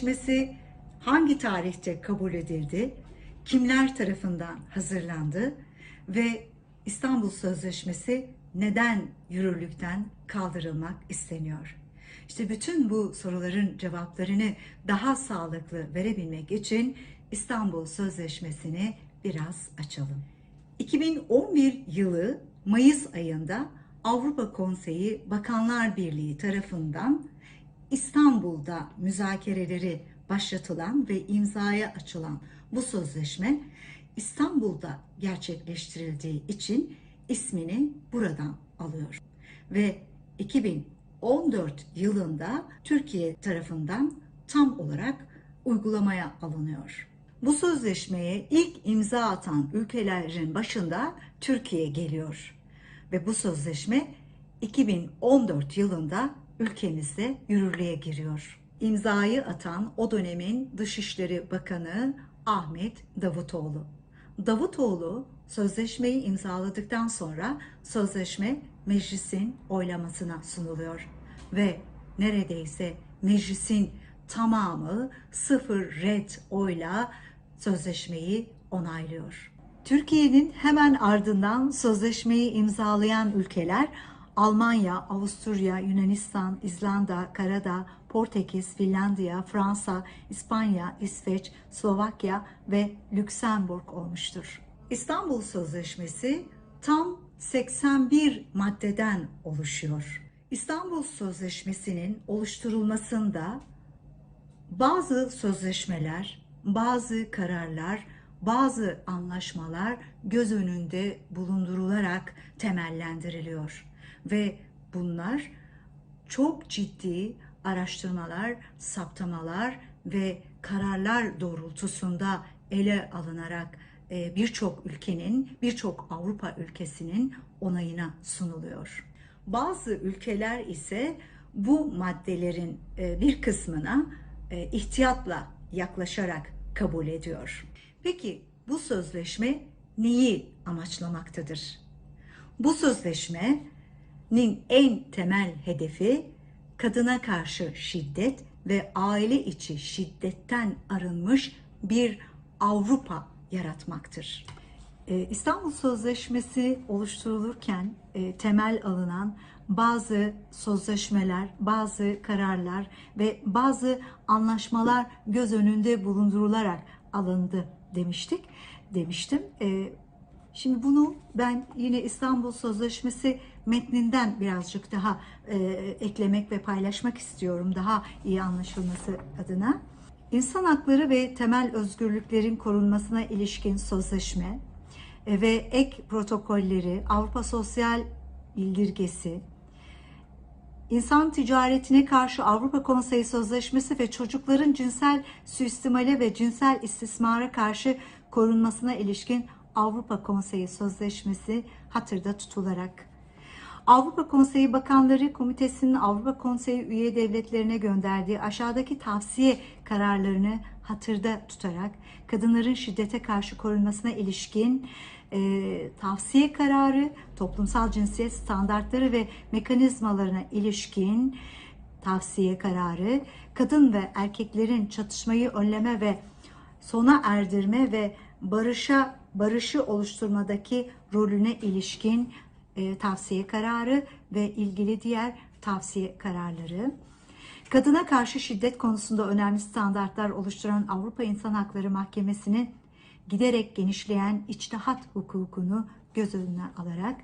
Sözleşmesi hangi tarihte kabul edildi? Kimler tarafından hazırlandı? Ve İstanbul Sözleşmesi neden yürürlükten kaldırılmak isteniyor? İşte bütün bu soruların cevaplarını daha sağlıklı verebilmek için İstanbul Sözleşmesi'ni biraz açalım. 2011 yılı Mayıs ayında Avrupa Konseyi Bakanlar Birliği tarafından İstanbul'da müzakereleri başlatılan ve imzaya açılan bu sözleşme İstanbul'da gerçekleştirildiği için ismini buradan alıyor. Ve 2014 yılında Türkiye tarafından tam olarak uygulamaya alınıyor. Bu sözleşmeye ilk imza atan ülkelerin başında Türkiye geliyor ve bu sözleşme 2014 yılında ülkemizde yürürlüğe giriyor. İmzayı atan o dönemin Dışişleri Bakanı Ahmet Davutoğlu. Davutoğlu sözleşmeyi imzaladıktan sonra sözleşme meclisin oylamasına sunuluyor ve neredeyse meclisin tamamı sıfır red oyla sözleşmeyi onaylıyor. Türkiye'nin hemen ardından sözleşmeyi imzalayan ülkeler Almanya, Avusturya, Yunanistan, İzlanda, Karadağ, Portekiz, Finlandiya, Fransa, İspanya, İsveç, Slovakya ve Lüksemburg olmuştur. İstanbul Sözleşmesi tam 81 maddeden oluşuyor. İstanbul Sözleşmesi'nin oluşturulmasında bazı sözleşmeler, bazı kararlar, bazı anlaşmalar göz önünde bulundurularak temellendiriliyor ve bunlar çok ciddi araştırmalar, saptamalar ve kararlar doğrultusunda ele alınarak e, birçok ülkenin, birçok Avrupa ülkesinin onayına sunuluyor. Bazı ülkeler ise bu maddelerin e, bir kısmına e, ihtiyatla yaklaşarak kabul ediyor. Peki bu sözleşme neyi amaçlamaktadır? Bu sözleşmenin en temel hedefi kadına karşı şiddet ve aile içi şiddetten arınmış bir Avrupa yaratmaktır. Ee, İstanbul Sözleşmesi oluşturulurken e, temel alınan bazı sözleşmeler, bazı kararlar ve bazı anlaşmalar göz önünde bulundurularak alındı demiştik, demiştim. Ee, Şimdi bunu ben yine İstanbul Sözleşmesi metninden birazcık daha e, eklemek ve paylaşmak istiyorum daha iyi anlaşılması adına. İnsan hakları ve temel özgürlüklerin korunmasına ilişkin sözleşme e, ve ek protokolleri, Avrupa Sosyal Bildirgesi, İnsan ticaretine karşı Avrupa Konseyi Sözleşmesi ve çocukların cinsel suistimale ve cinsel istismara karşı korunmasına ilişkin Avrupa Konseyi Sözleşmesi hatırda tutularak Avrupa Konseyi Bakanları Komitesi'nin Avrupa Konseyi üye devletlerine gönderdiği aşağıdaki tavsiye kararlarını hatırda tutarak kadınların şiddete karşı korunmasına ilişkin e, tavsiye kararı, toplumsal cinsiyet standartları ve mekanizmalarına ilişkin tavsiye kararı, kadın ve erkeklerin çatışmayı önleme ve sona erdirme ve barışa barışı oluşturmadaki rolüne ilişkin e, tavsiye kararı ve ilgili diğer tavsiye kararları. Kadına karşı şiddet konusunda önemli standartlar oluşturan Avrupa İnsan Hakları Mahkemesi'nin giderek genişleyen içtihat hukukunu göz önüne alarak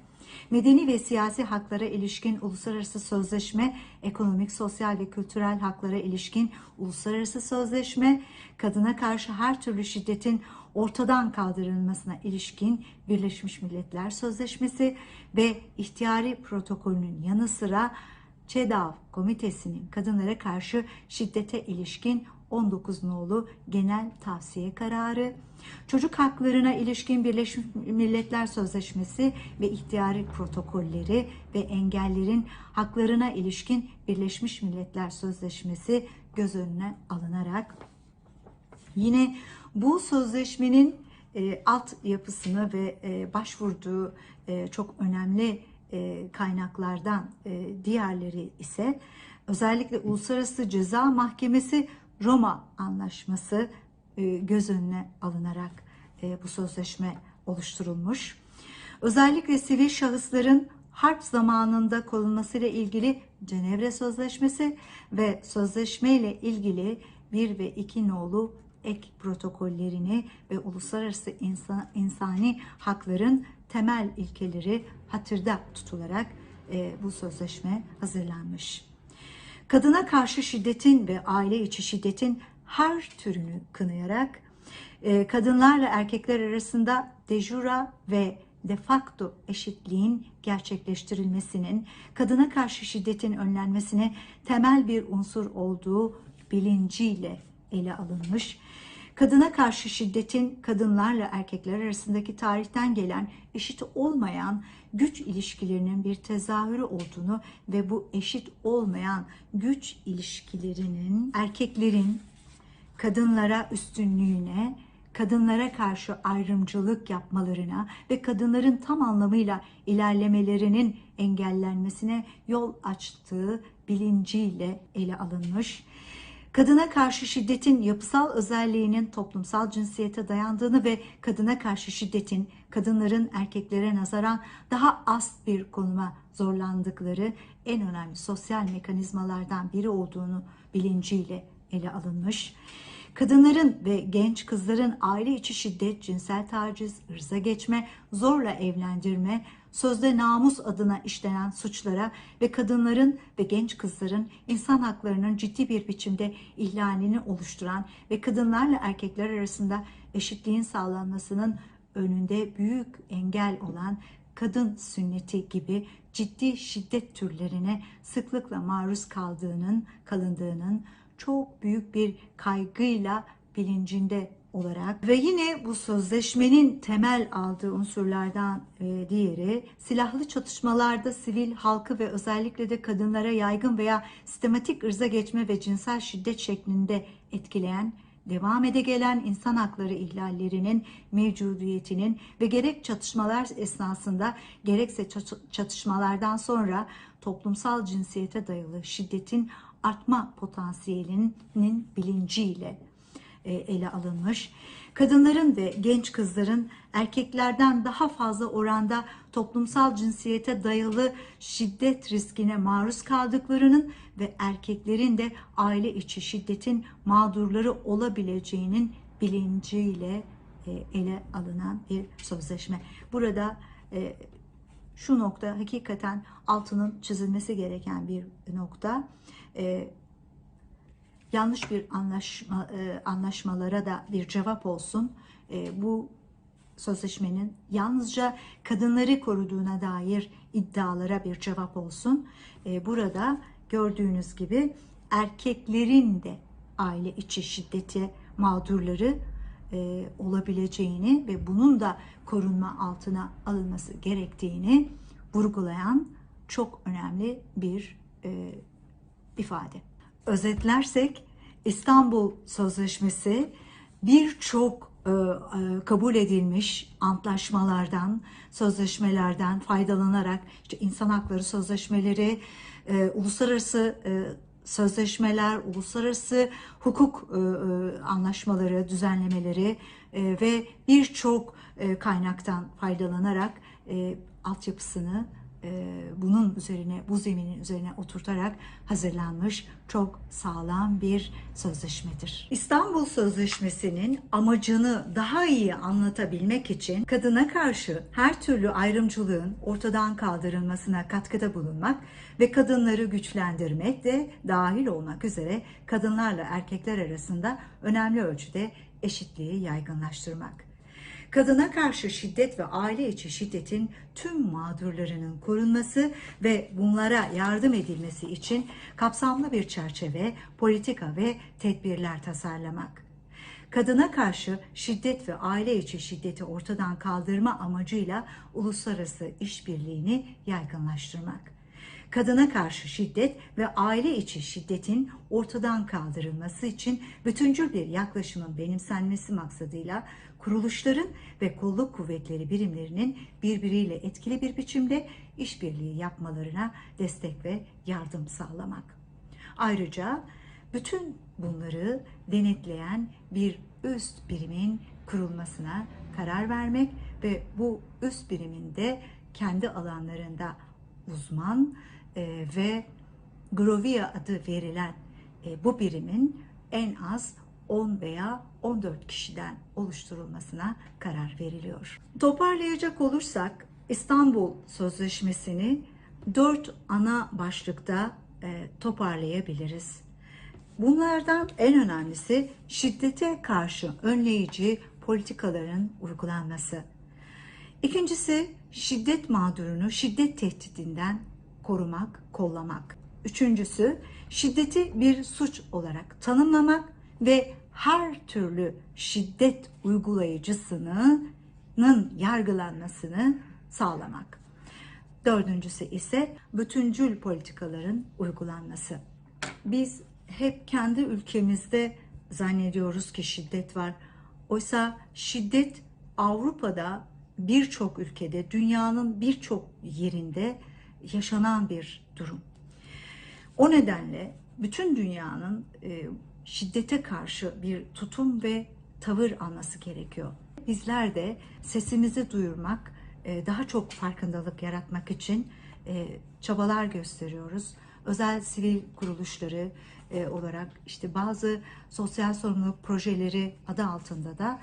medeni ve siyasi haklara ilişkin uluslararası sözleşme, ekonomik, sosyal ve kültürel haklara ilişkin uluslararası sözleşme, kadına karşı her türlü şiddetin ortadan kaldırılmasına ilişkin Birleşmiş Milletler Sözleşmesi ve ihtiyari protokolünün yanı sıra ÇEDAV Komitesi'nin kadınlara karşı şiddete ilişkin 19 nolu genel tavsiye kararı, çocuk haklarına ilişkin Birleşmiş Milletler Sözleşmesi ve ihtiyari protokolleri ve engellerin haklarına ilişkin Birleşmiş Milletler Sözleşmesi göz önüne alınarak yine bu sözleşmenin e, alt yapısını ve e, başvurduğu e, çok önemli e, kaynaklardan e, diğerleri ise özellikle Uluslararası Ceza Mahkemesi Roma Anlaşması e, göz önüne alınarak e, bu sözleşme oluşturulmuş. Özellikle sivil şahısların harp zamanında korunmasıyla ilgili Cenevre Sözleşmesi ve sözleşme ile ilgili 1 ve 2 nolu ek protokollerini ve uluslararası insan, insani hakların temel ilkeleri hatırda tutularak e, bu sözleşme hazırlanmış. Kadına karşı şiddetin ve aile içi şiddetin her türünü kınayarak e, kadınlarla erkekler arasında de jure ve de facto eşitliğin gerçekleştirilmesinin kadına karşı şiddetin önlenmesine temel bir unsur olduğu bilinciyle ele alınmış. Kadına karşı şiddetin kadınlarla erkekler arasındaki tarihten gelen eşit olmayan güç ilişkilerinin bir tezahürü olduğunu ve bu eşit olmayan güç ilişkilerinin erkeklerin kadınlara üstünlüğüne, kadınlara karşı ayrımcılık yapmalarına ve kadınların tam anlamıyla ilerlemelerinin engellenmesine yol açtığı bilinciyle ele alınmış. Kadına karşı şiddetin yapısal özelliğinin toplumsal cinsiyete dayandığını ve kadına karşı şiddetin kadınların erkeklere nazaran daha az bir konuma zorlandıkları en önemli sosyal mekanizmalardan biri olduğunu bilinciyle ele alınmış. Kadınların ve genç kızların aile içi şiddet, cinsel taciz, ırza geçme, zorla evlendirme, sözde namus adına işlenen suçlara ve kadınların ve genç kızların insan haklarının ciddi bir biçimde ihlalini oluşturan ve kadınlarla erkekler arasında eşitliğin sağlanmasının önünde büyük engel olan kadın sünneti gibi ciddi şiddet türlerine sıklıkla maruz kaldığının, kalındığının çok büyük bir kaygıyla bilincinde olarak ve yine bu sözleşmenin temel aldığı unsurlardan e, diğeri silahlı çatışmalarda sivil halkı ve özellikle de kadınlara yaygın veya sistematik ırza geçme ve cinsel şiddet şeklinde etkileyen devam ede gelen insan hakları ihlallerinin mevcudiyetinin ve gerek çatışmalar esnasında gerekse çatışmalardan sonra toplumsal cinsiyete dayalı şiddetin artma potansiyelinin bilinciyle e, ele alınmış. Kadınların ve genç kızların erkeklerden daha fazla oranda toplumsal cinsiyete dayalı şiddet riskine maruz kaldıklarının ve erkeklerin de aile içi şiddetin mağdurları olabileceğinin bilinciyle e, ele alınan bir sözleşme. Burada e, şu nokta hakikaten altının çizilmesi gereken bir nokta. E, yanlış bir anlaşma e, anlaşmalara da bir cevap olsun. E, bu sözleşmenin yalnızca kadınları koruduğuna dair iddialara bir cevap olsun. E, burada gördüğünüz gibi erkeklerin de aile içi şiddeti mağdurları e, olabileceğini ve bunun da korunma altına alınması gerektiğini vurgulayan çok önemli bir e, ifade. Özetlersek İstanbul Sözleşmesi birçok e, e, kabul edilmiş antlaşmalardan, sözleşmelerden faydalanarak işte insan hakları sözleşmeleri, e, uluslararası sözleşmeler, uluslararası hukuk anlaşmaları, düzenlemeleri ve birçok kaynaktan faydalanarak altyapısını e, bunun üzerine, bu zeminin üzerine oturtarak hazırlanmış çok sağlam bir sözleşmedir. İstanbul Sözleşmesi'nin amacını daha iyi anlatabilmek için kadına karşı her türlü ayrımcılığın ortadan kaldırılmasına katkıda bulunmak ve kadınları güçlendirmek de dahil olmak üzere kadınlarla erkekler arasında önemli ölçüde eşitliği yaygınlaştırmak kadına karşı şiddet ve aile içi şiddetin tüm mağdurlarının korunması ve bunlara yardım edilmesi için kapsamlı bir çerçeve, politika ve tedbirler tasarlamak. Kadına karşı şiddet ve aile içi şiddeti ortadan kaldırma amacıyla uluslararası işbirliğini yaygınlaştırmak kadına karşı şiddet ve aile içi şiddetin ortadan kaldırılması için bütüncül bir yaklaşımın benimsenmesi maksadıyla kuruluşların ve kolluk kuvvetleri birimlerinin birbiriyle etkili bir biçimde işbirliği yapmalarına destek ve yardım sağlamak. Ayrıca bütün bunları denetleyen bir üst birimin kurulmasına karar vermek ve bu üst biriminde kendi alanlarında uzman e, ve Grovia adı verilen e, bu birimin en az 10 veya 14 kişiden oluşturulmasına karar veriliyor. Toparlayacak olursak İstanbul Sözleşmesi'ni dört ana başlıkta e, toparlayabiliriz. Bunlardan en önemlisi şiddete karşı önleyici politikaların uygulanması. İkincisi şiddet mağdurunu şiddet tehdidinden korumak, kollamak. Üçüncüsü şiddeti bir suç olarak tanımlamak ve her türlü şiddet uygulayıcısının yargılanmasını sağlamak. Dördüncüsü ise bütüncül politikaların uygulanması. Biz hep kendi ülkemizde zannediyoruz ki şiddet var. Oysa şiddet Avrupa'da birçok ülkede, dünyanın birçok yerinde yaşanan bir durum. O nedenle bütün dünyanın e, şiddete karşı bir tutum ve tavır alması gerekiyor. Bizler de sesimizi duyurmak, e, daha çok farkındalık yaratmak için e, çabalar gösteriyoruz. Özel sivil kuruluşları olarak işte bazı sosyal sorumluluk projeleri adı altında da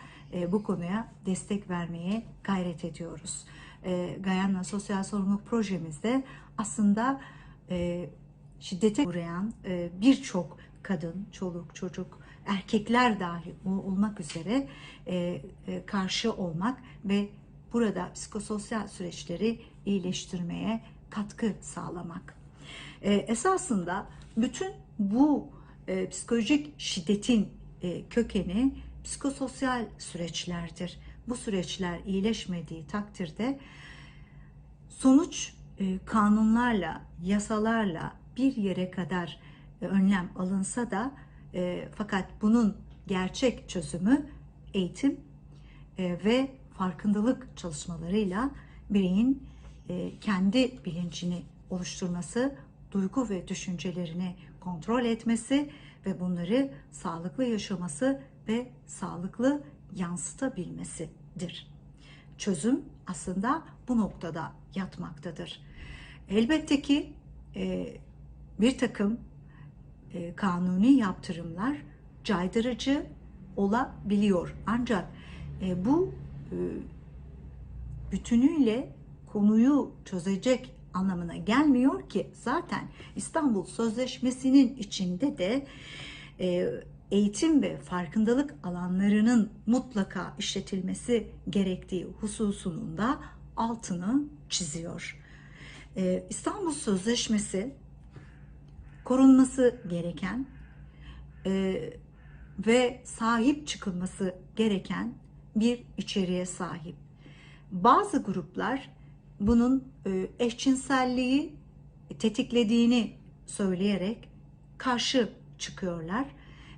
bu konuya destek vermeye gayret ediyoruz. E, Gayana Sosyal Sorumluluk Projemizde aslında e, şiddete uğrayan e, birçok kadın, çoluk, çocuk, erkekler dahi olmak üzere e, e, karşı olmak ve burada psikososyal süreçleri iyileştirmeye katkı sağlamak. E, esasında bütün bu e, psikolojik şiddetin e, kökeni psikososyal süreçlerdir. Bu süreçler iyileşmediği takdirde sonuç e, kanunlarla, yasalarla bir yere kadar e, önlem alınsa da e, fakat bunun gerçek çözümü eğitim ve farkındalık çalışmalarıyla bireyin kendi bilincini oluşturması, duygu ve düşüncelerini kontrol etmesi ve bunları sağlıklı yaşaması ve sağlıklı yansıtabilmesidir. Çözüm aslında bu noktada yatmaktadır. Elbette ki e, bir takım e, kanuni yaptırımlar caydırıcı olabiliyor. Ancak e, bu e, bütünüyle konuyu çözecek anlamına gelmiyor ki zaten İstanbul Sözleşmesi'nin içinde de e, eğitim ve farkındalık alanlarının mutlaka işletilmesi gerektiği hususunun da altını çiziyor. E, İstanbul Sözleşmesi korunması gereken e, ve sahip çıkılması gereken bir içeriğe sahip. Bazı gruplar bunun e, eşcinselliği tetiklediğini söyleyerek karşı çıkıyorlar.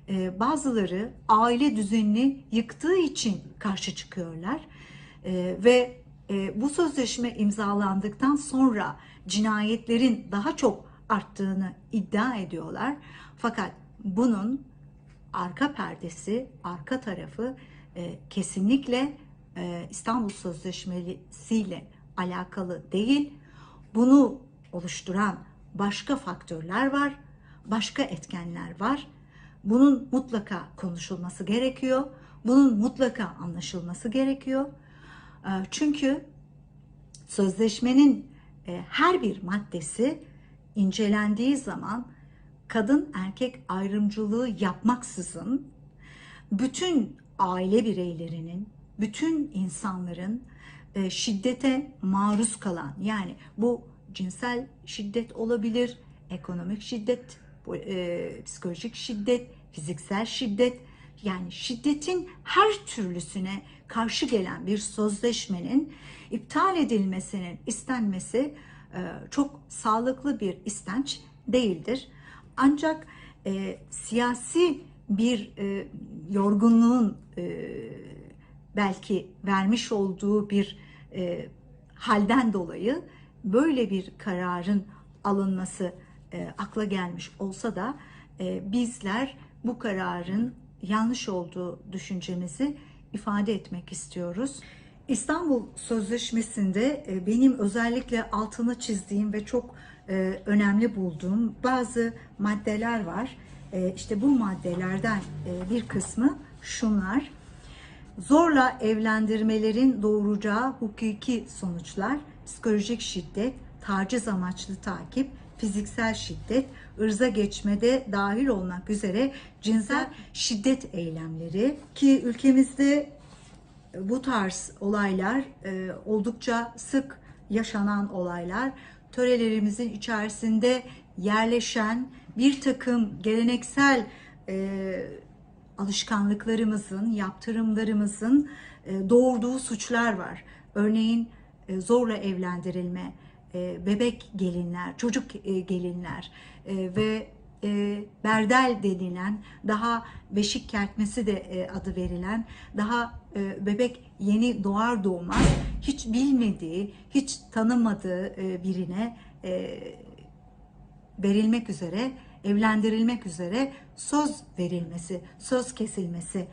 E, bazıları aile düzenini yıktığı için karşı çıkıyorlar e, ve bu sözleşme imzalandıktan sonra cinayetlerin daha çok arttığını iddia ediyorlar. Fakat bunun arka perdesi, arka tarafı kesinlikle İstanbul Sözleşmesi ile alakalı değil. Bunu oluşturan başka faktörler var, başka etkenler var. Bunun mutlaka konuşulması gerekiyor. Bunun mutlaka anlaşılması gerekiyor. Ee, çünkü sözleşmenin e, her bir maddesi incelendiği zaman kadın erkek ayrımcılığı yapmaksızın bütün aile bireylerinin, bütün insanların e, şiddete maruz kalan yani bu cinsel şiddet olabilir, ekonomik şiddet, e, psikolojik şiddet, fiziksel şiddet yani şiddetin her türlüsüne karşı gelen bir sözleşmenin iptal edilmesinin istenmesi e, çok sağlıklı bir istenç değildir. Ancak e, siyasi bir e, yorgunluğun e, belki vermiş olduğu bir e, halden dolayı böyle bir kararın alınması e, akla gelmiş olsa da e, bizler bu kararın yanlış olduğu düşüncemizi ifade etmek istiyoruz. İstanbul Sözleşmesi'nde e, benim özellikle altını çizdiğim ve çok e, önemli bulduğum bazı maddeler var. E, İşte bu maddelerden bir kısmı şunlar. Zorla evlendirmelerin doğuracağı hukuki sonuçlar, psikolojik şiddet, taciz amaçlı takip, fiziksel şiddet, ırza geçmede dahil olmak üzere cinsel şiddet eylemleri ki ülkemizde bu tarz olaylar e, oldukça sık yaşanan olaylar. Törelerimizin içerisinde yerleşen bir takım geleneksel e, alışkanlıklarımızın, yaptırımlarımızın e, doğurduğu suçlar var. Örneğin e, zorla evlendirilme, bebek gelinler, çocuk e, gelinler e, ve e, berdel denilen daha beşik kertmesi de e, adı verilen daha e, bebek yeni doğar doğmaz hiç bilmediği, hiç tanımadığı e, birine e, verilmek üzere, evlendirilmek üzere söz verilmesi, söz kesilmesi,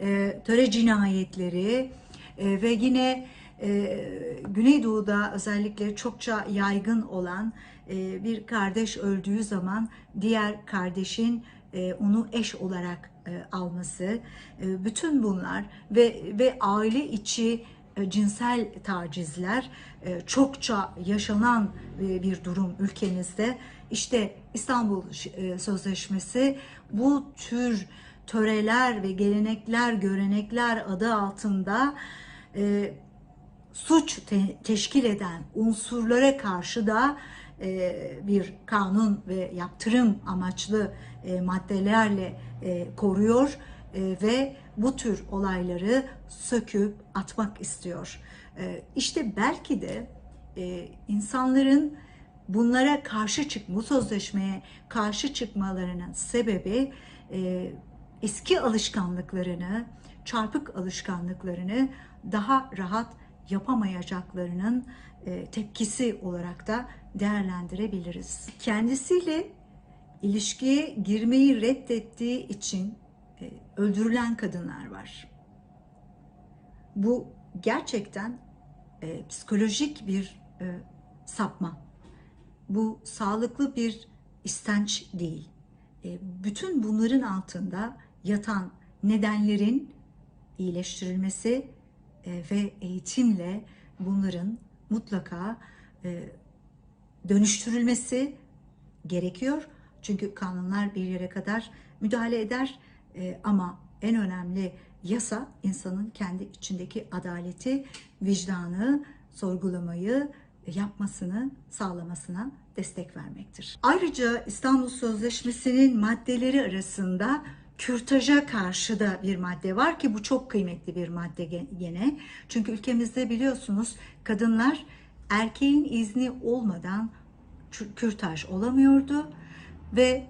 e, töre cinayetleri e, ve yine e, Güneydoğu'da özellikle çokça yaygın olan e, bir kardeş öldüğü zaman diğer kardeşin e, onu eş olarak e, alması, e, bütün bunlar ve ve aile içi e, cinsel tacizler e, çokça yaşanan e, bir durum ülkemizde. İşte İstanbul e, Sözleşmesi bu tür töreler ve gelenekler, görenekler adı altında e, suç te- teşkil eden unsurlara karşı da e, bir kanun ve yaptırım amaçlı e, maddelerle e, koruyor e, ve bu tür olayları söküp atmak istiyor. E, işte belki de e, insanların bunlara karşı çık, bu sözleşmeye karşı çıkmalarının sebebi e, eski alışkanlıklarını, çarpık alışkanlıklarını daha rahat yapamayacaklarının e, tepkisi olarak da değerlendirebiliriz. Kendisiyle ilişkiye girmeyi reddettiği için e, öldürülen kadınlar var. Bu gerçekten e, psikolojik bir sapma. Bu sağlıklı bir istenç değil. Bütün bunların altında yatan nedenlerin iyileştirilmesi ve eğitimle bunların mutlaka e, dönüştürülmesi gerekiyor. Çünkü kanunlar bir yere kadar müdahale eder e, ama en önemli yasa insanın kendi içindeki adaleti, vicdanı, sorgulamayı yapmasını sağlamasına destek vermektir. Ayrıca İstanbul Sözleşmesi'nin maddeleri arasında kürtaja karşı da bir madde var ki bu çok kıymetli bir madde gene. Çünkü ülkemizde biliyorsunuz kadınlar erkeğin izni olmadan kürtaj olamıyordu ve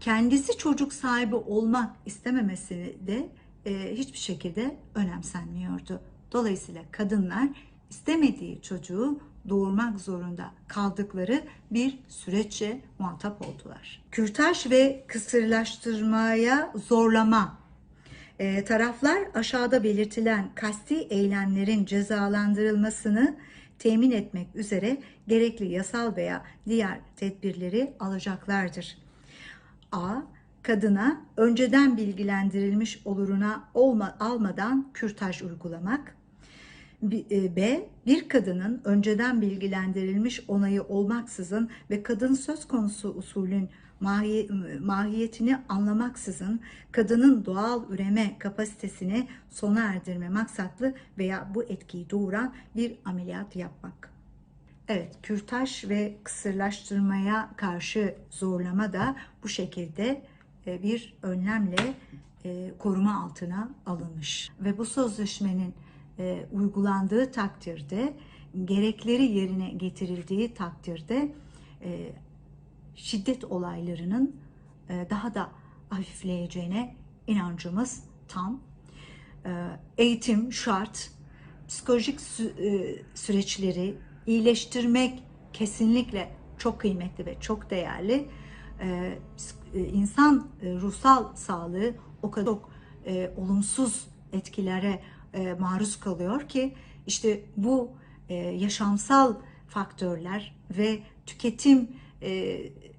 kendisi çocuk sahibi olmak istememesi de e, hiçbir şekilde önemsenmiyordu. Dolayısıyla kadınlar istemediği çocuğu doğurmak zorunda kaldıkları bir süreçle muhatap oldular. Kürtaj ve kısırlaştırmaya zorlama e, taraflar aşağıda belirtilen kasti eylemlerin cezalandırılmasını temin etmek üzere gerekli yasal veya diğer tedbirleri alacaklardır. A. Kadına önceden bilgilendirilmiş oluruna olma, almadan kürtaj uygulamak. B. Bir kadının önceden bilgilendirilmiş onayı olmaksızın ve kadın söz konusu usulün mahiyetini anlamaksızın kadının doğal üreme kapasitesini sona erdirme maksatlı veya bu etkiyi doğuran bir ameliyat yapmak. Evet, kürtaj ve kısırlaştırmaya karşı zorlama da bu şekilde e, bir önlemle e, koruma altına alınmış. Ve bu sözleşmenin e, uygulandığı takdirde, gerekleri yerine getirildiği takdirde şiddet olaylarının daha da hafifleyeceğine inancımız tam. Eğitim şart, psikolojik süreçleri iyileştirmek kesinlikle çok kıymetli ve çok değerli. e, insan e, ruhsal sağlığı o kadar çok e, olumsuz etkilere e, maruz kalıyor ki işte bu e, yaşamsal faktörler ve tüketim e,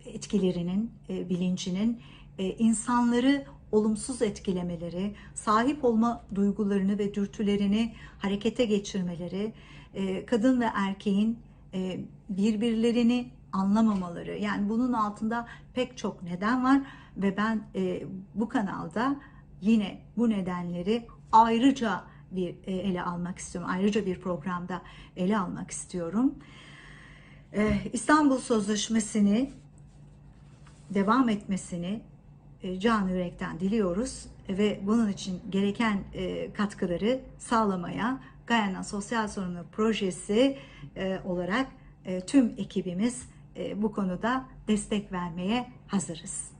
etkilerinin e, bilincinin e, insanları olumsuz etkilemeleri, sahip olma duygularını ve dürtülerini harekete geçirmeleri, e, kadın ve erkeğin e, birbirlerini anlamamaları. Yani bunun altında pek çok neden var ve ben e, bu kanalda yine bu nedenleri ayrıca bir e, ele almak istiyorum. Ayrıca bir programda ele almak istiyorum. E, İstanbul Sözleşmesi'ni devam etmesini e, can yürekten diliyoruz ve bunun için gereken katkıları sağlamaya Gayana Sosyal Sorumluluk Projesi olarak tüm ekibimiz bu konuda destek vermeye hazırız.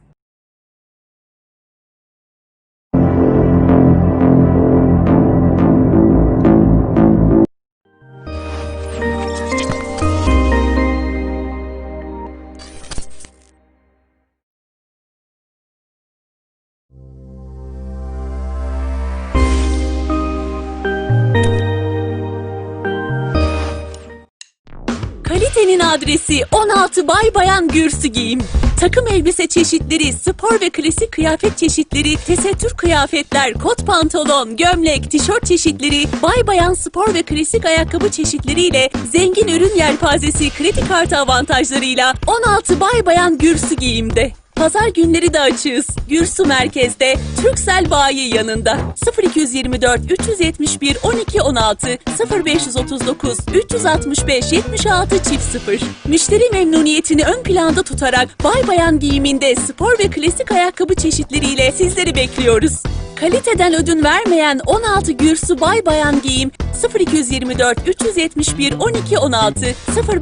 Adresi 16 Bay Bayan Gürsü Giyim. Takım elbise çeşitleri, spor ve klasik kıyafet çeşitleri, tesettür kıyafetler, kot pantolon, gömlek, tişört çeşitleri, bay bayan spor ve klasik ayakkabı çeşitleriyle zengin ürün yelpazesi kredi kartı avantajlarıyla 16 Bay Bayan Gürsü Giyim'de. Pazar günleri de açığız. Gürsü merkezde, Türksel Bayi yanında. 0224 371 12 16 0539 365 76 çift 0. Müşteri memnuniyetini ön planda tutarak bay bayan giyiminde spor ve klasik ayakkabı çeşitleriyle sizleri bekliyoruz. Kaliteden ödün vermeyen 16 Gürsü Bay Bayan Giyim 0224 371 12 16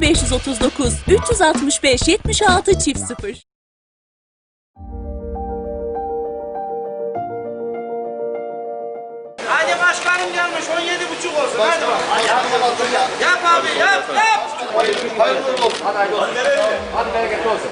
0539 365 76 çift 0. başkanım gelmiş 17 buçuk olsun hadi bak. Yap abi yap yap. Hayırlı olsun. Hadi hayırlı olsun. Hadi bereketli olsun.